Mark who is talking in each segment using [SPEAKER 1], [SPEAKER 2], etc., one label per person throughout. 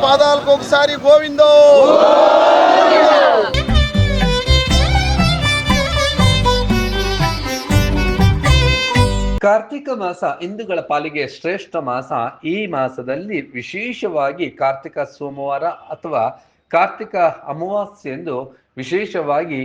[SPEAKER 1] పాదాలకు ఒకసారి గోవిందో
[SPEAKER 2] ಕಾರ್ತಿಕ ಮಾಸ ಹಿಂದೂಗಳ ಪಾಲಿಗೆ ಶ್ರೇಷ್ಠ ಮಾಸ ಈ ಮಾಸದಲ್ಲಿ ವಿಶೇಷವಾಗಿ ಕಾರ್ತಿಕ ಸೋಮವಾರ ಅಥವಾ ಕಾರ್ತಿಕ ಅಮಾವಾಸ್ಯೆ ಎಂದು ವಿಶೇಷವಾಗಿ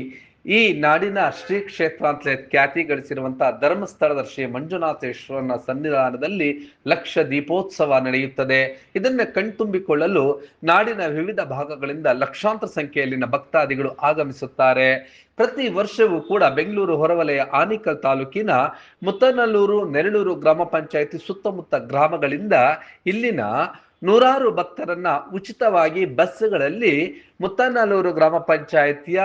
[SPEAKER 2] ಈ ನಾಡಿನ ಶ್ರೀ ಕ್ಷೇತ್ರ ಅಂತಲೇ ಖ್ಯಾತಿ ಗಳಿಸಿರುವಂತಹ ಧರ್ಮಸ್ಥಳದ ಶ್ರೀ ಮಂಜುನಾಥೇಶ್ವರನ ಸನ್ನಿಧಾನದಲ್ಲಿ ಲಕ್ಷ ದೀಪೋತ್ಸವ ನಡೆಯುತ್ತದೆ. ಇದನ್ನ ಕಣ್ತುಂಬಿಕೊಳ್ಳಲು ನಾಡಿನ ವಿವಿಧ ಭಾಗಗಳಿಂದ ಲಕ್ಷಾಂತರ ಸಂಖ್ಯೆಯಲ್ಲಿನ ಭಕ್ತಾದಿಗಳು ಆಗಮಿಸುತ್ತಾರೆ. ಪ್ರತಿ ವರ್ಷವೂ ಕೂಡ ಬೆಂಗಳೂರು ಹೊರವಲಯ ಆನಿಕಲ್ ತಾಲೂಕಿನ ಮುತ್ತನಲ್ಲೂರು, ನೆರಳೂರು ಗ್ರಾಮ ಪಂಚಾಯಿತಿ ಸುತ್ತಮುತ್ತ ಗ್ರಾಮಗಳಿಂದ ಇಲ್ಲಿನ ನೂರಾರು ಭಕ್ತರನ್ನ ಉಚಿತವಾಗಿ ಬಸ್ಗಳಲ್ಲಿ ಮುತ್ತನಲ್ಲೂರು ಗ್ರಾಮ ಪಂಚಾಯಿತಿಯ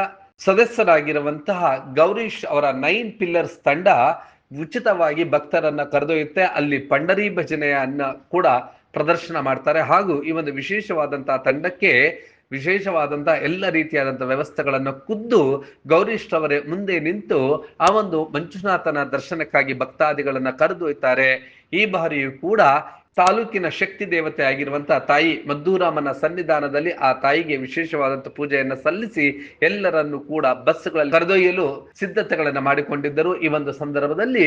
[SPEAKER 2] ಸದಸ್ಯರಾಗಿರುವಂತಹ ಗೌರೀಶ್ ಅವರ ನೈನ್ ಪಿಲ್ಲರ್ಸ್ ತಂಡ ಉಚಿತವಾಗಿ ಭಕ್ತರನ್ನ ಕರೆದೊಯ್ಯುತ್ತೆ. ಅಲ್ಲಿ ಪಂಡರಿ ಭಜನೆಯನ್ನ ಕೂಡ ಪ್ರದರ್ಶನ ಮಾಡ್ತಾರೆ. ಹಾಗೂ ಈ ಒಂದು ವಿಶೇಷವಾದಂತಹ ತಂಡಕ್ಕೆ ವಿಶೇಷವಾದಂತಹ ಎಲ್ಲ ರೀತಿಯಾದಂತಹ ವ್ಯವಸ್ಥೆಗಳನ್ನು ಖುದ್ದು ಗೌರೀಶ್ ಅವರೇ ಮುಂದೆ ನಿಂತು ಆ ಒಂದು ಮಂಜುನಾಥನ ದರ್ಶನಕ್ಕಾಗಿ ಭಕ್ತಾದಿಗಳನ್ನ ಕರೆದೊಯ್ತಾರೆ. ಈ ಬಾರಿಯೂ ಕೂಡ ತಾಲೂಕಿನ ಶಕ್ತಿ ದೇವತೆ ಆಗಿರುವಂತಹ ತಾಯಿ ಮದ್ದೂರಾಮನ ಸನ್ನಿಧಾನದಲ್ಲಿ ಆ ತಾಯಿಗೆ ವಿಶೇಷವಾದಂತಹ ಪೂಜೆಯನ್ನು ಸಲ್ಲಿಸಿ ಎಲ್ಲರನ್ನು ಕೂಡ ಬಸ್ಗಳಲ್ಲಿ ಕರೆದೊಯ್ಯಲು ಸಿದ್ಧತೆಗಳನ್ನು ಮಾಡಿಕೊಂಡಿದ್ದರು. ಈ ಒಂದು ಸಂದರ್ಭದಲ್ಲಿ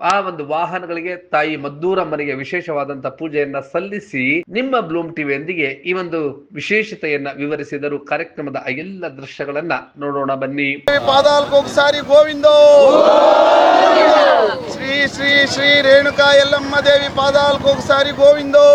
[SPEAKER 2] ಆ ಒಂದು ವಾಹನಗಳಿಗೆ ತಾಯಿ ಮದ್ದೂರಮ್ಮನಿಗೆ ವಿಶೇಷವಾದಂತಹ ಪೂಜೆಯನ್ನ ಸಲ್ಲಿಸಿ ನಿಮ್ಮ ಬ್ಲೂಮ್ ಟಿವಿಯೊಂದಿಗೆ ಈ ಒಂದು ವಿಶೇಷತೆಯನ್ನ ವಿವರಿಸಿದರು. ಕಾರ್ಯಕ್ರಮದ ಎಲ್ಲ ದೃಶ್ಯಗಳನ್ನ ನೋಡೋಣ ಬನ್ನಿ.
[SPEAKER 1] ಪಾದಾಲ್ಕೋಕ್ಸಾರಿ ಗೋವಿಂದ! ಶ್ರೀ ಶ್ರೀ ಶ್ರೀ ರೇಣುಕಾ ಯಲ್ಲಮ್ಮ ದೇವಿ ಪಾದಾಲ್ಕೋಕ್ಸಾರಿ ಗೋವಿಂದೋ!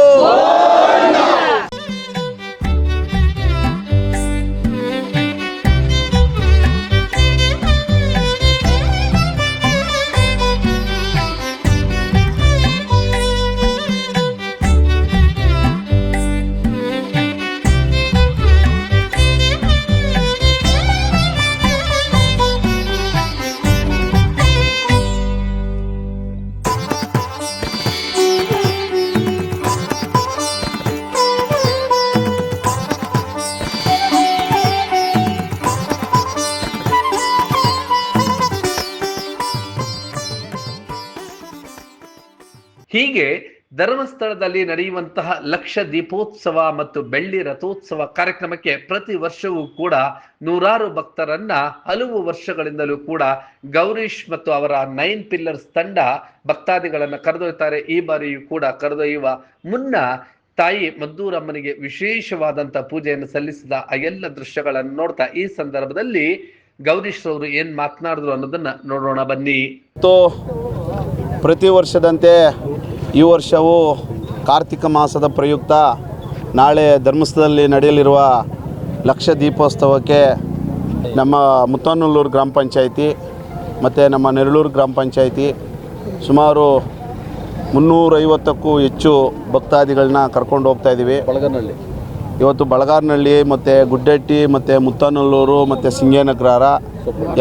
[SPEAKER 2] ಹೀಗೆ ಧರ್ಮಸ್ಥಳದಲ್ಲಿ ನಡೆಯುವಂತಹ ಲಕ್ಷ ದೀಪೋತ್ಸವ ಮತ್ತು ಬೆಳ್ಳಿ ರಥೋತ್ಸವ ಕಾರ್ಯಕ್ರಮಕ್ಕೆ ಪ್ರತಿ ವರ್ಷವೂ ಕೂಡ ನೂರಾರು ಭಕ್ತರನ್ನ ಹಲವು ವರ್ಷಗಳಿಂದಲೂ ಕೂಡ ಗೌರೀಶ್ ಮತ್ತು ಅವರ ನೈನ್ ಪಿಲ್ಲರ್ಸ್ ತಂಡ ಭಕ್ತಾದಿಗಳನ್ನ ಕರೆದೊಯ್ತಾರೆ. ಈ ಬಾರಿಯೂ ಕೂಡ ಕರೆದೊಯ್ಯುವ ಮುನ್ನ ತಾಯಿ ಮದ್ದೂರಮ್ಮನಿಗೆ ವಿಶೇಷವಾದಂತ ಪೂಜೆಯನ್ನು ಸಲ್ಲಿಸಿದ ಆ ಎಲ್ಲ ದೃಶ್ಯಗಳನ್ನು ನೋಡ್ತಾ ಈ ಸಂದರ್ಭದಲ್ಲಿ ಗೌರೀಶ್ ಅವರು ಏನ್ ಮಾತನಾಡಿದ್ರು ಅನ್ನೋದನ್ನ ನೋಡೋಣ ಬನ್ನಿ.
[SPEAKER 3] ಪ್ರತಿ ವರ್ಷದಂತೆ ಈ ವರ್ಷವೂ ಕಾರ್ತಿಕ ಮಾಸದ ಪ್ರಯುಕ್ತ ನಾಳೆ ಧರ್ಮಸ್ಥಳದಲ್ಲಿ ನಡೆಯಲಿರುವ ಲಕ್ಷ ದೀಪೋತ್ಸವಕ್ಕೆ ನಮ್ಮ ಮುತ್ತನಲ್ಲೂರು ಗ್ರಾಮ ಪಂಚಾಯಿತಿ ಮತ್ತು ನಮ್ಮ ನೆರಳೂರು ಗ್ರಾಮ ಪಂಚಾಯಿತಿ ಸುಮಾರು ಮುನ್ನೂರೈವತ್ತಕ್ಕೂ ಹೆಚ್ಚು ಭಕ್ತಾದಿಗಳನ್ನ ಕರ್ಕೊಂಡು ಹೋಗ್ತಾ ಇದ್ದೀವಿ. ಬಳಗನಹಳ್ಳಿ. ಇವತ್ತು ಬಳಗಾರ್ನಹಳ್ಳಿ ಮತ್ತು ಗುಡ್ಡಟ್ಟಿ, ಮತ್ತು ಮುತ್ತನಲ್ಲೂರು, ಮತ್ತು ಸಿಂಗೇನಗ್ರಹಾರ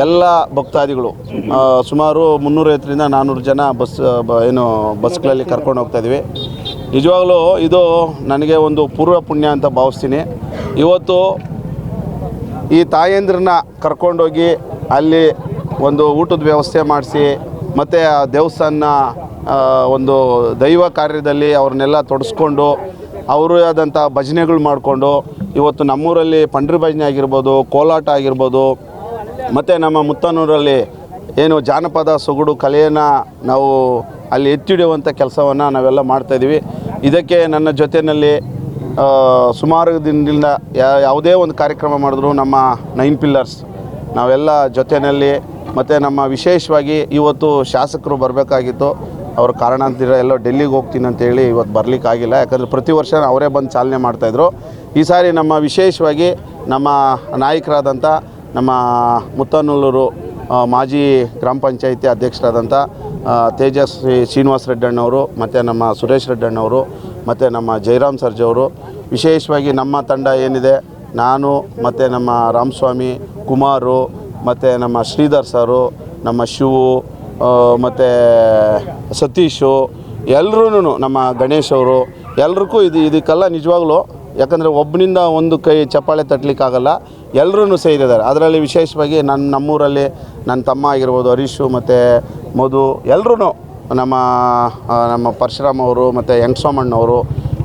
[SPEAKER 3] ಎಲ್ಲ ಭಕ್ತಾದಿಗಳು ಸುಮಾರು ಮುನ್ನೂರೈವತ್ತರಿಂದ ನಾನ್ನೂರು ಜನ ಬಸ್, ಬ- ಏನು ಬಸ್ಗಳಲ್ಲಿ ಕರ್ಕೊಂಡು ಹೋಗ್ತಾಯಿದ್ವಿ ನಿಜವಾಗ್ಲೂ ಇದು ನನಗೆ ಒಂದು ಪೂರ್ವ ಪುಣ್ಯ ಅಂತ ಭಾವಿಸ್ತೀನಿ. ಇವತ್ತು ಈ ತಾಯಂದ್ರನ್ನ ಕರ್ಕೊಂಡೋಗಿ ಅಲ್ಲಿ ಒಂದು ಊಟದ ವ್ಯವಸ್ಥೆ ಮಾಡಿಸಿ, ಮತ್ತು ಆ ದೇವಸ್ಥಾನ ಒಂದು ದೈವ ಕಾರ್ಯದಲ್ಲಿ ಅವ್ರನ್ನೆಲ್ಲ ತೊಡಸ್ಕೊಂಡು ಅವರೇ ಆದಂಥ ಭಜನೆಗಳು ಮಾಡಿಕೊಂಡು ಇವತ್ತು ನಮ್ಮೂರಲ್ಲಿ ಪಂಡ್ರಿ ಭಜನೆ ಆಗಿರ್ಬೋದು, ಕೋಲಾಟ ಆಗಿರ್ಬೋದು, ಮತ್ತು ನಮ್ಮ ಮುತ್ತನೂರಲ್ಲಿ ಏನು ಜಾನಪದ ಸೊಗಡು ಕಲೆಯನ್ನು ನಾವು ಅಲ್ಲಿ ಎತ್ತಿಡಿಯುವಂಥ ಕೆಲಸವನ್ನು ನಾವೆಲ್ಲ ಮಾಡ್ತಾಯಿದ್ದೀವಿ ಇದಕ್ಕೆ ನನ್ನ ಜೊತೆಯಲ್ಲಿ ಸುಮಾರು ದಿನದಿಂದ ಯಾವುದೇ ಒಂದು ಕಾರ್ಯಕ್ರಮ ಮಾಡಿದ್ರು ನಮ್ಮ ನೈನ್ ಪಿಲ್ಲರ್ಸ್ ನಾವೆಲ್ಲ ಜೊತೆಯಲ್ಲಿ, ಮತ್ತು ನಮ್ಮ ವಿಶೇಷವಾಗಿ ಇವತ್ತು ಶಾಸಕರು ಬರಬೇಕಾಗಿತ್ತು. ಅವ್ರ ಕಾರಣಾಂತರ ಎಲ್ಲೋ ಡೆಲ್ಲಿಗೆ ಹೋಗ್ತೀನಿ ಅಂತೇಳಿ ಇವತ್ತು ಬರಲಿಕ್ಕಾಗಿಲ್ಲ. ಯಾಕಂದರೆ ಪ್ರತಿ ವರ್ಷ ಅವರೇ ಬಂದು ಚಾಲನೆ ಮಾಡ್ತಾಯಿದ್ರು ಈ ಸಾರಿ ನಮ್ಮ ವಿಶೇಷವಾಗಿ ನಮ್ಮ ನಾಯಕರಾದಂಥ ನಮ್ಮ ಮುತ್ತನೂಲೂರು ಆ, ಮಾಜಿ ಗ್ರಾಮ ಪಂಚಾಯಿತಿ ಅಧ್ಯಕ್ಷರಾದಂಥ ತೇಜಸ್ವಿ ಶ್ರೀನಿವಾಸ ರೆಡ್ಡಣ್ಣವರು ಮತ್ತು ನಮ್ಮ ಸುರೇಶ್ ರೆಡ್ಡಣ್ಣವರು ಮತ್ತು ನಮ್ಮ ಜಯರಾಮ್ ಸರ್ಜವರು ವಿಶೇಷವಾಗಿ ನಮ್ಮ ತಂಡ ಏನಿದೆ ನಾನು ಮತ್ತು ನಮ್ಮ ರಾಮಸ್ವಾಮಿ ಕುಮಾರು ಮತ್ತು ನಮ್ಮ ಶ್ರೀಧರ್ ಸರು ನಮ್ಮ ಶಿವು ಮತ್ತು ಸತೀಶು ಎಲ್ಲರೂ ನಮ್ಮ ಗಣೇಶ್ ಅವರು. ಎಲ್ರಿಗೂ ಇದು ಇದಕ್ಕೆಲ್ಲ ನಿಜವಾಗ್ಲೂ, ಯಾಕಂದರೆ ಒಬ್ಬನಿಂದ ಒಂದು ಕೈ ಚಪ್ಪಾಳೆ ತಟ್ಟಲಿಕ್ಕಾಗಲ್ಲ ಎಲ್ಲರೂ ಸೇರಿದ್ದಾರೆ. ಅದರಲ್ಲಿ ವಿಶೇಷವಾಗಿ ನನ್ನ ನಮ್ಮೂರಲ್ಲಿ ನನ್ನ ತಮ್ಮ ಆಗಿರ್ಬೋದು, ಹರೀಶು ಮತ್ತು ಮಧು ಎಲ್ಲರೂ ನಮ್ಮ ನಮ್ಮ ಪರಶುರಾಮ್ ಅವರು ಮತ್ತು ಯಂಗ್ಸ್ವಾಮಣ್ಣವರು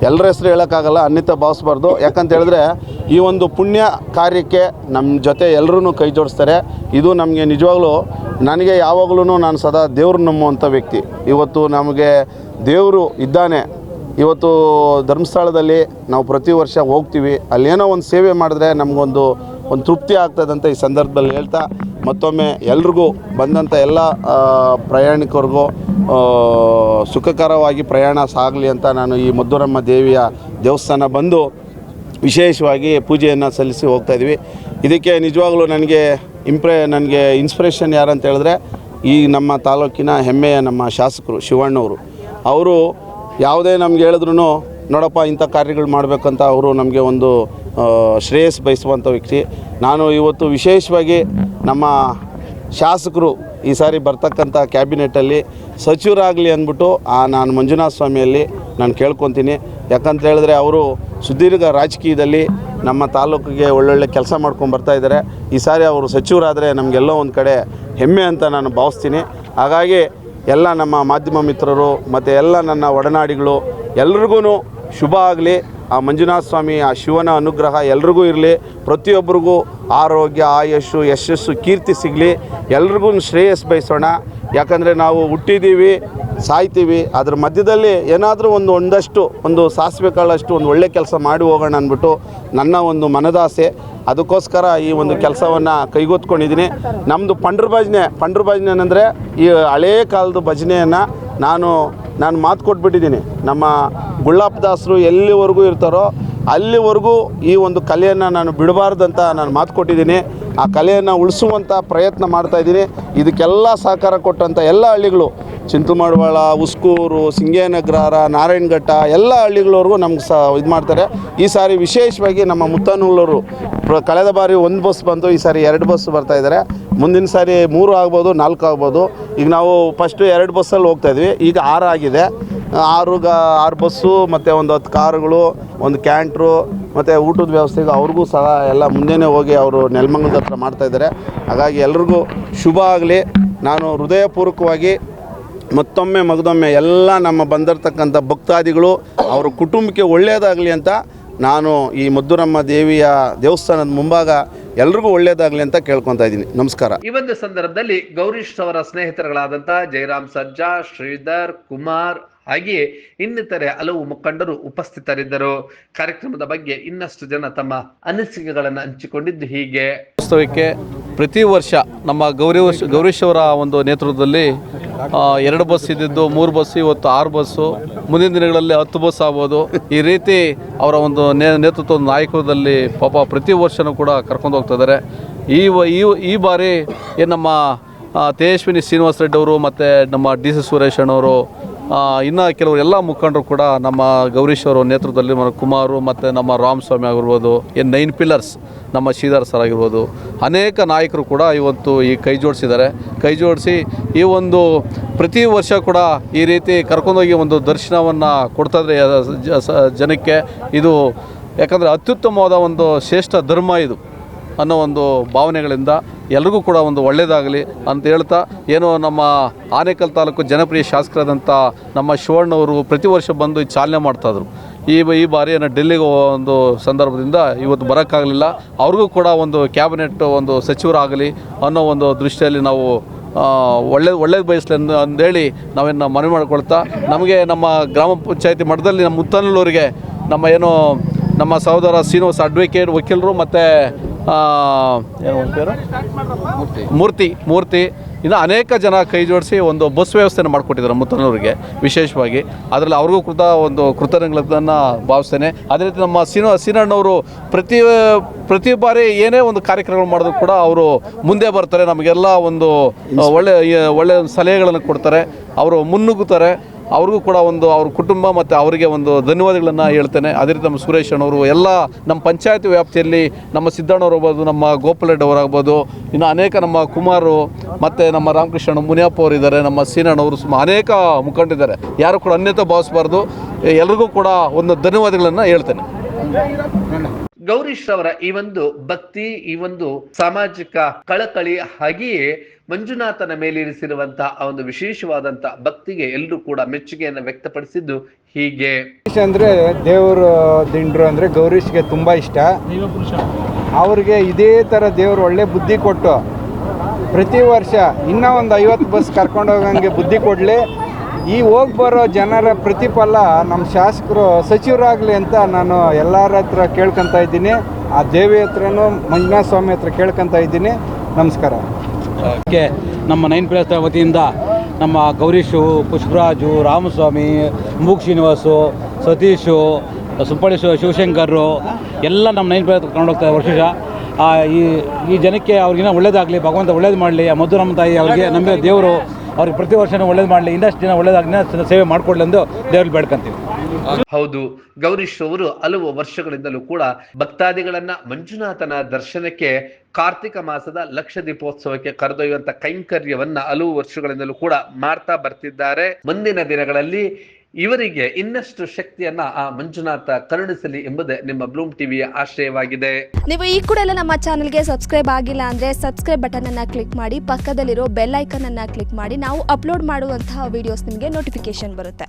[SPEAKER 3] ಎಲ್ಲರ ಹೆಸರು ಹೇಳೋಕ್ಕಾಗಲ್ಲ ಅನ್ನಿತ ಭಾವಿಸ್ಬಾರ್ದು ಯಾಕಂತ ಹೇಳಿದ್ರೆ ಈ ಒಂದು ಪುಣ್ಯ ಕಾರ್ಯಕ್ಕೆ ನಮ್ಮ ಜೊತೆ ಎಲ್ಲರೂ ಕೈ ಜೋಡಿಸ್ತಾರೆ. ಇದು ನಮಗೆ ನಿಜವಾಗ್ಲೂ ನನಗೆ ಯಾವಾಗಲೂ ನಾನು ಸದಾ ದೇವ್ರು ನಂಬುವಂಥ ವ್ಯಕ್ತಿ. ಇವತ್ತು ನಮಗೆ ದೇವರು ಇದ್ದಾನೆ. ಇವತ್ತು ಧರ್ಮಸ್ಥಳದಲ್ಲಿ ನಾವು ಪ್ರತಿ ವರ್ಷ ಹೋಗ್ತೀವಿ. ಅಲ್ಲೇನೋ ಒಂದು ಸೇವೆ ಮಾಡಿದ್ರೆ ನಮಗೊಂದು, ಒಂದು ತೃಪ್ತಿ ಆಗ್ತದಂತ ಈ ಸಂದರ್ಭದಲ್ಲಿ ಹೇಳ್ತಾ ಮತ್ತೊಮ್ಮೆ ಎಲ್ರಿಗೂ ಬಂದಂಥ ಎಲ್ಲ ಪ್ರಯಾಣಿಕರಿಗೂ ಸುಖಕರವಾಗಿ ಪ್ರಯಾಣ ಸಾಗಲಿ ಅಂತ ನಾನು ಈ ಮದ್ದೂರಮ್ಮ ದೇವಿಯ ದೇವಸ್ಥಾನ ಬಂದು ವಿಶೇಷವಾಗಿ ಪೂಜೆಯನ್ನು ಸಲ್ಲಿಸಿ ಹೋಗ್ತಾ ಇದ್ವಿ ಇದಕ್ಕೆ ನಿಜವಾಗ್ಲೂ ನನಗೆ ಇಂಪ್ರೆ, ನನಗೆ ಇನ್ಸ್ಪಿರೇಷನ್ ಯಾರಂತ ಹೇಳಿದ್ರೆ ಈ ನಮ್ಮ ತಾಲೂಕಿನ ಹೆಮ್ಮೆಯ ನಮ್ಮ ಶಾಸಕರು ಶಿವಣ್ಣವರು. ಅವರು ಯಾವುದೇ ನಮ್ಗೆ ಹೇಳಿದ್ರು ನೋಡಪ್ಪ ಇಂಥ ಕಾರ್ಯಗಳು ಮಾಡಬೇಕಂತ ಅವರು ನಮಗೆ ಒಂದು ಶ್ರೇಯಸ್ ಬಯಸುವಂಥ ವ್ಯಕ್ತಿ. ನಾನು ಇವತ್ತು ವಿಶೇಷವಾಗಿ ನಮ್ಮ ಶಾಸಕರು ಈ ಸಾರಿ ಬರ್ತಕ್ಕಂಥ ಕ್ಯಾಬಿನೆಟಲ್ಲಿ ಸಚಿವರಾಗಲಿ ಅಂದ್ಬಿಟ್ಟು ಆ, ನಾನು ಮಂಜುನಾಥ ಸ್ವಾಮಿಯಲ್ಲಿ ನಾನು ಕೇಳ್ಕೊತೀನಿ. ಯಾಕಂತ ಹೇಳಿದ್ರೆ ಅವರು ಸುದೀರ್ಘ ರಾಜಕೀಯದಲ್ಲಿ ನಮ್ಮ ತಾಲೂಕಿಗೆ ಒಳ್ಳೊಳ್ಳೆ ಕೆಲಸ ಮಾಡ್ಕೊಂಡು ಬರ್ತಾ ಇದ್ದಾರೆ. ಈ ಸಾರಿ ಅವರು ಸಚಿವರಾದರೆ ನಮಗೆಲ್ಲೋ ಒಂದು ಕಡೆ ಹೆಮ್ಮೆ ಅಂತ ನಾನು ಭಾವಿಸ್ತೀನಿ. ಹಾಗಾಗಿ ಎಲ್ಲ ನಮ್ಮ ಮಾಧ್ಯಮ ಮಿತ್ರರು ಮತ್ತು ಎಲ್ಲ ನನ್ನ ಒಡನಾಡಿಗಳು ಎಲ್ರಿಗೂ ಶುಭ ಆಗಲಿ. ಆ ಮಂಜುನಾಥ ಸ್ವಾಮಿ, ಆ ಶಿವನ ಅನುಗ್ರಹ ಎಲ್ರಿಗೂ ಇರಲಿ. ಪ್ರತಿಯೊಬ್ಬರಿಗೂ ಆರೋಗ್ಯ, ಆಯಸ್ಸು, ಯಶಸ್ಸು, ಕೀರ್ತಿ ಸಿಗಲಿ. ಎಲ್ರಿಗೂ ಶ್ರೇಯಸ್ ಬಯಸೋಣ. ಯಾಕಂದರೆ ನಾವು ಹುಟ್ಟಿದ್ದೀವಿ ಸಾಯ್ತೀವಿ. ಅದ್ರ ಮಧ್ಯದಲ್ಲಿ ಏನಾದರೂ ಒಂದು ಒಂದಷ್ಟು, ಒಂದು ಸಾಸಿವೆ ಕಾಳಷ್ಟು ಒಂದು ಒಳ್ಳೆ ಕೆಲಸ ಮಾಡಿ ಹೋಗೋಣ ಅಂದ್ಬಿಟ್ಟು ನನ್ನ ಒಂದು ಮನದಾಸೆ. ಅದಕ್ಕೋಸ್ಕರ ಈ ಒಂದು ಕೆಲಸವನ್ನು ಕೈಗೊತ್ಕೊಂಡಿದ್ದೀನಿ. ನಮ್ಮದು ಪಂಡ್ರ ಭಜನೆ ಪಂಡ್ರ ಭಜನೆ ಏನಂದರೆ ಈ ಹಳೇ ಕಾಲದ ಭಜನೆಯನ್ನು ನಾನು ನಾನು ಮಾತು ಕೊಟ್ಬಿಟ್ಟಿದ್ದೀನಿ. ನಮ್ಮ ಗುಳ್ಳಪ್ಪ ದಾಸರು ಎಲ್ಲಿವರೆಗೂ ಇರ್ತಾರೋ ಅಲ್ಲಿವರೆಗೂ ಈ ಒಂದು ಕಲೆಯನ್ನು ನಾನು ಬಿಡಬಾರ್ದಂತ ನಾನು ಮಾತು ಕೊಟ್ಟಿದ್ದೀನಿ. ಆ ಕಲೆಯನ್ನು ಉಳಿಸುವಂಥ ಪ್ರಯತ್ನ ಮಾಡ್ತಾಯಿದ್ದೀನಿ ಇದಕ್ಕೆಲ್ಲ ಸಹಕಾರ ಕೊಟ್ಟಂಥ ಎಲ್ಲ ಹಳ್ಳಿಗಳು, ಚಿಂತಮಡವಾಳ, ಉಸ್ಕೂರು ಸಿಂಗೇನಗರ ನಾರಾಯಣಘಟ್ಟ ಎಲ್ಲ ಹಳ್ಳಿಗಳವರೆಗೂ ನಮ್ಗೆ ಸಹ ಇದು ಮಾಡ್ತಾರೆ. ಈ ಸಾರಿ ವಿಶೇಷವಾಗಿ ನಮ್ಮ ಮುತ್ತನೂರವರು ಕಳೆದ ಬಾರಿ ಒಂದು ಬಸ್ ಬಂತು, ಈ ಸಾರಿ ಎರಡು ಬಸ್ ಬರ್ತಾ ಇದ್ದಾರೆ ಮುಂದಿನ ಸಾರಿ ಮೂರು ಆಗ್ಬೋದು, ನಾಲ್ಕು ಆಗ್ಬೋದು. ಈಗ ನಾವು ಫಸ್ಟು ಎರಡು ಬಸ್ಸಲ್ಲಿ ಹೋಗ್ತಾ ಇದ್ವಿ. ಈಗ ಆರು ಆಗಿದೆ. ಆರು ಗ, ಆರು ಬಸ್ಸು ಮತ್ತು ಒಂದು ಹತ್ತು ಕಾರುಗಳು, ಒಂದು ಕ್ಯಾಂಟ್ರು ಮತ್ತು ಊಟದ ವ್ಯವಸ್ಥೆಗೆ ಅವ್ರಿಗೂ ಸಹ ಎಲ್ಲ ಮುಂದೆನೇ ಹೋಗಿ ಅವರು ನೆಲಮಂಗಲದ ಹತ್ರ ಮಾಡ್ತಾಯಿದ್ದಾರೆ ಹಾಗಾಗಿ ಎಲ್ರಿಗೂ ಶುಭ ಆಗಲಿ. ನಾನು ಹೃದಯಪೂರ್ವಕವಾಗಿ ಮತ್ತೊಮ್ಮೆ ಮಗದೊಮ್ಮೆ ಎಲ್ಲ ನಮ್ಮ ಬಂದಿರತಕ್ಕಂಥ ಭಕ್ತಾದಿಗಳು, ಅವ್ರ ಕುಟುಂಬಕ್ಕೆ ಒಳ್ಳೆಯದಾಗಲಿ ಅಂತ ನಾನು ಈ ಮದ್ದೂರಮ್ಮ ದೇವಿಯ ದೇವಸ್ಥಾನದ ಮುಂಭಾಗ ಎಲ್ರಿಗೂ ಒಳ್ಳೇದಾಗಲಿ ಅಂತ ಕೇಳ್ಕೊತಾ ಇದ್ದೀನಿ. ನಮಸ್ಕಾರ.
[SPEAKER 2] ಈ ಒಂದು ಸಂದರ್ಭದಲ್ಲಿ ಗೌರೀಶ್ ಅವರ ಸ್ನೇಹಿತರುಗಳಾದಂತಹ ಜಯರಾಮ್ ಸಜ್ಜಾ, ಶ್ರೀಧರ್, ಕುಮಾರ್ ಹಾಗೆಯೇ ಇನ್ನಿತರೆ ಹಲವು ಮುಖಂಡರು ಉಪಸ್ಥಿತರಿದ್ದರು. ಕಾರ್ಯಕ್ರಮದ ಬಗ್ಗೆ ಇನ್ನಷ್ಟು ಜನ ತಮ್ಮ ಅನಿಸಿಕೆಗಳನ್ನು ಹಂಚಿಕೊಂಡಿದ್ದು ಹೀಗೆ.
[SPEAKER 4] ವಾಸ್ತವಕ್ಕೆ ಪ್ರತಿ ವರ್ಷ ನಮ್ಮ ಗೌರಿ ಗೌರೀಶ್ವರ ಒಂದು ನೇತೃತ್ವದಲ್ಲಿ ಎರಡು ಬಸ್ ಇದ್ದಿದ್ದು, ಮೂರು ಬಸ್, ಇವತ್ತು ಆರು ಬಸ್ಸು ಮುಂದಿನ ದಿನಗಳಲ್ಲಿ ಹತ್ತು ಬಸ್ ಆಗ್ಬೋದು. ಈ ರೀತಿ ಅವರ ಒಂದು ನೇ, ನೇತೃತ್ವದ ನಾಯಕತ್ವದಲ್ಲಿ ಪಾಪ ಪ್ರತಿ ವರ್ಷನೂ ಕೂಡ ಕರ್ಕೊಂಡು ಹೋಗ್ತಾ ಇದ್ದಾರೆ. ಈ ಈ ಬಾರಿ ನಮ್ಮ ತೇಜಸ್ವಿನಿ ಶ್ರೀನಿವಾಸ ರೆಡ್ಡಿ ಅವರು ಮತ್ತು ನಮ್ಮ ಡಿ ಸಿ ಸುರೇಶ್ ಅಣ್ಣವರು ಇನ್ನು ಕೆಲವರು ಎಲ್ಲ ಮುಖಂಡರು ಕೂಡ ನಮ್ಮ ಗೌರೀಶ್ ಅವರ ನೇತೃತ್ವದಲ್ಲಿ ನಮ್ಮ ಕುಮಾರು ಮತ್ತು ನಮ್ಮ ರಾಮಸ್ವಾಮಿ ಆಗಿರ್ಬೋದು, ಏನು ನೈನ್ ಪಿಲ್ಲರ್ಸ್ ನಮ್ಮ ಶ್ರೀಧರ್ ಸರ್ ಆಗಿರ್ಬೋದು, ಅನೇಕ ನಾಯಕರು ಕೂಡ ಇವತ್ತು ಈ ಕೈ ಜೋಡಿಸಿದ್ದಾರೆ. ಕೈ ಜೋಡಿಸಿ ಈ ಒಂದು ಪ್ರತಿ ವರ್ಷ ಕೂಡ ಈ ರೀತಿ ಕರ್ಕೊಂಡೋಗಿ ಒಂದು ದರ್ಶನವನ್ನು ಕೊಡ್ತಾಯಿದ್ರೆ ಜನಕ್ಕೆ ಇದು ಯಾಕಂದರೆ ಅತ್ಯುತ್ತಮವಾದ ಒಂದು ಶ್ರೇಷ್ಠ ಧರ್ಮ ಇದು. ಅನ್ನೋ ಒಂದು ಭಾವನೆಗಳಿಂದ ಎಲ್ರಿಗೂ ಕೂಡ ಒಂದು ಒಳ್ಳೆಯದಾಗಲಿ ಅಂತ ಹೇಳ್ತಾ ಏನು ನಮ್ಮ ಆನೇಕಲ್ ತಾಲೂಕು ಜನಪ್ರಿಯ ಶಾಸಕರಾದಂಥ ನಮ್ಮ ಶಿವಣ್ಣವರು ಪ್ರತಿ ವರ್ಷ ಬಂದು ಚಾಲನೆ ಮಾಡ್ತಾಯಿದ್ರು ಈ ಈ ಬಾರಿ ಏನೋ ಡೆಲ್ಲಿಗೆ ಒಂದು ಸಂದರ್ಭದಿಂದ ಇವತ್ತು ಬರೋಕ್ಕಾಗಲಿಲ್ಲ. ಅವ್ರಿಗೂ ಕೂಡ ಒಂದು ಕ್ಯಾಬಿನೆಟ್ ಒಂದು ಸಚಿವರಾಗಲಿ ಅನ್ನೋ ಒಂದು ದೃಷ್ಟಿಯಲ್ಲಿ ನಾವು ಒಳ್ಳೆ, ಒಳ್ಳೇದು ಬಯಸಲಿ ಅಂದ, ಅಂದೇಳಿ ನಾವೇನು ಮನವಿ ಮಾಡ್ಕೊಳ್ತಾ, ನಮಗೆ ನಮ್ಮ ಗ್ರಾಮ ಪಂಚಾಯತಿ ಮಟ್ಟದಲ್ಲಿ ನಮ್ಮ ಮುತ್ತನಲ್ಲೂರಿಗೆ ನಮ್ಮ ಏನು ನಮ್ಮ ಸಹೋದರ ಶ್ರೀನಿವಾಸ ಅಡ್ವೊಕೇಟ್ ವಕೀಲರು ಮತ್ತು ಮೂರ್ತಿ. ಮೂರ್ತಿ. ಇನ್ನು ಅನೇಕ ಜನ ಕೈ ಜೋಡಿಸಿ ಒಂದು ಬಸ್ ವ್ಯವಸ್ಥೆನ ಮಾಡಿಕೊಟ್ಟಿದ್ದಾರೆ ಮುತ್ತನೂರಿಗೆ, ವಿಶೇಷವಾಗಿ. ಅದರಲ್ಲಿ ಅವ್ರಿಗೂ ಕೃತ ಒಂದು ಕೃತಜ್ಞತೆಯನ್ನು ಭಾವಿಸ್ತೇನೆ. ಅದೇ ರೀತಿ ನಮ್ಮ ಸೀನ ಸೀನಣ್ಣವರು ಪ್ರತಿ ಪ್ರತಿ ಬಾರಿ ಏನೇ ಒಂದು ಕಾರ್ಯಕ್ರಮ ಮಾಡಿದ್ರು ಕೂಡ ಅವರು ಮುಂದೆ ಬರ್ತಾರೆ. ನಮಗೆಲ್ಲ ಒಂದು, ಒಳ್ಳೆ ಒಳ್ಳೆ ಸಲಹೆಗಳನ್ನು ಕೊಡ್ತಾರೆ. ಅವರು ಮುನ್ನುಗ್ಗುತ್ತಾರೆ. ಅವ್ರಿಗೂ ಕೂಡ ಒಂದು ಅವ್ರ ಕುಟುಂಬ ಮತ್ತು ಅವರಿಗೆ ಒಂದು ಧನ್ಯವಾದಗಳನ್ನು ಹೇಳ್ತೇನೆ. ಅದೇ ರೀತಿ ನಮ್ಮ ಸುರೇಶ್ ಅಣ್ಣವರು ಎಲ್ಲ ನಮ್ಮ ಪಂಚಾಯತಿ ವ್ಯಾಪ್ತಿಯಲ್ಲಿ ನಮ್ಮ ಸಿದ್ದಣ್ಣವ್ರು ಆಗ್ಬೋದು, ನಮ್ಮ ಗೋಪಾಲರೆಡ್ಡಿ ಅವರಾಗ್ಬೋದು ಇನ್ನು ಅನೇಕ ನಮ್ಮ ಕುಮಾರು ಮತ್ತು ನಮ್ಮ ರಾಮಕೃಷ್ಣ ಮುನಿಯಪ್ಪ ಅವರು ಇದ್ದಾರೆ, ನಮ್ಮ ಸೀನಣ್ಣವರು ಸುಮ ಅನೇಕ ಮುಖಂಡಿದ್ದಾರೆ. ಯಾರು ಕೂಡ ಅನ್ಯತೆ ಭಾವಿಸಬಾರ್ದು. ಎಲ್ರಿಗೂ ಕೂಡ ಒಂದು ಧನ್ಯವಾದಗಳನ್ನು ಹೇಳ್ತೇನೆ.
[SPEAKER 2] ಗೌರೀಶ್ ಅವರ ಈ ಒಂದು ಭಕ್ತಿ, ಈ ಒಂದು ಸಾಮಾಜಿಕ ಕಳಕಳಿ ಹಾಗೆಯೇ ಮಂಜುನಾಥನ ಮೇಲಿರಿಸಿರುವಂತಹ ಆ ಒಂದು ವಿಶೇಷವಾದಂತಹ ಭಕ್ತಿಗೆ ಎಲ್ಲರೂ ಕೂಡ ಮೆಚ್ಚುಗೆಯನ್ನು ವ್ಯಕ್ತಪಡಿಸಿದ್ದು ಹೀಗೆ.
[SPEAKER 5] ಅಂದ್ರೆ ದೇವರು ದಿಂಡ್ರು ಅಂದ್ರೆ ಗೌರೀಶ್ಗೆ ತುಂಬಾ ಇಷ್ಟ. ಅವ್ರಿಗೆ ಇದೇ ತರ ದೇವರು ಒಳ್ಳೆ ಬುದ್ಧಿ ಕೊಟ್ಟು ಪ್ರತಿ ವರ್ಷ ಇನ್ನೂ ಒಂದು ಐವತ್ತು ಬಸ್ ಕರ್ಕೊಂಡು ಹೋಗಂಗೆ ಬುದ್ಧಿ ಕೊಡಲಿ. ಈ ಹೋಗಿ ಬರೋ ಜನರ ಪ್ರತಿಫಲ ನಮ್ಮ ಶಾಸಕರು ಸಚಿವರಾಗಲಿ ಅಂತ ನಾನು ಎಲ್ಲರ ಹತ್ರ ಕೇಳ್ಕೊತಾ ಇದ್ದೀನಿ. ಆ ದೇವಿ ಹತ್ರನೂ ಮಂಜುನಾಥ ಸ್ವಾಮಿ ಹತ್ರ ಕೇಳ್ಕೊತಾ ಇದ್ದೀನಿ. ನಮಸ್ಕಾರ.
[SPEAKER 6] ಓಕೆ, ನಮ್ಮ ನೈನ್ ಪ್ಲೇಸ್ ವತಿಯಿಂದ ನಮ್ಮ ಗೌರೀಶು, ಪುಷ್ಪರಾಜು, ರಾಮಸ್ವಾಮಿ ಮೂಕ್ ಶ್ರೀನಿವಾಸು, ಸತೀಶು ಸುಪ್ಪಳಿ ಶಿವಶಂಕರು ಎಲ್ಲ ನಮ್ಮ ನೈನ್ ಪ್ಲೇಸ್ ಹೋಗ್ತಾರೆ ವರ್ಷ. ಈ ಈ ಜನಕ್ಕೆ ಅವ್ರಿಗಿನ್ನ ಒಳ್ಳೇದಾಗಲಿ, ಭಗವಂತ ಒಳ್ಳೇದು ಮಾಡಲಿ, ಆ ಮಧುರಮ್ಮ ತಾಯಿ ಅವರಿಗೆ ನಂಬಿದ ದೇವರು. ಅವ್ರಿಗೆ ಪ್ರತಿ ವರ್ಷನೂ ಒಳ್ಳೇದು ಮಾಡಲಿ, ಇನ್ನಷ್ಟು ಜನ ಒಳ್ಳೇದಾಗಿ ಸೇವೆ ಮಾಡಿಕೊಡ್ಲಿ ಎಂದು ದೇವ್ರಲ್ಲಿ ಬೇಡ್ಕೊಂತೀವಿ.
[SPEAKER 2] ಹೌದು, ಗೌರೀಶ್ ಅವರು ಹಲವು ವರ್ಷಗಳಿಂದಲೂ ಕೂಡ ಭಕ್ತಾದಿಗಳನ್ನ ಮಂಜುನಾಥನ ದರ್ಶನಕ್ಕೆ ಕಾರ್ತಿಕ ಮಾಸದ ಲಕ್ಷ ದೀಪೋತ್ಸವಕ್ಕೆ ಕರೆದೊಯ್ಯುವಂತ ಕೈಂಕರ್ಯವನ್ನ ಹಲವು ವರ್ಷಗಳಿಂದಲೂ ಕೂಡ ಮಾಡ್ತಾ ಬರ್ತಿದ್ದಾರೆ. ಮುಂದಿನ ದಿನಗಳಲ್ಲಿ ಇವರಿಗೆ ಇನ್ನಷ್ಟು ಶಕ್ತಿಯನ್ನ ಆ ಮಂಜುನಾಥ ಕರುಣಿಸಲಿ ಎಂಬುದೇ ನಿಮ್ಮ ಬ್ಲೂಮ್ ಟಿವಿಯ ಆಶ್ರಯವಾಗಿದೆ.
[SPEAKER 7] ನೀವು ಈ ಕೂಡ ಎಲ್ಲ ನಮ್ಮ ಚಾನಲ್ಗೆ ಸಬ್ಸ್ಕ್ರೈಬ್ ಆಗಿಲ್ಲ ಅಂದ್ರೆ ಸಬ್ಸ್ಕ್ರೈಬ್ ಬಟನ್ ಅನ್ನ ಕ್ಲಿಕ್ ಮಾಡಿ, ಪಕ್ಕದಲ್ಲಿರೋ ಬೆಲ್ ಅನ್ನ ಕ್ಲಿಕ್ ಮಾಡಿ, ನಾವು ಅಪ್ಲೋಡ್ ಮಾಡುವಂತಹ ವಿಡಿಯೋಸ್ ನಿಮಗೆ ನೋಟಿಫಿಕೇಶನ್ ಬರುತ್ತೆ.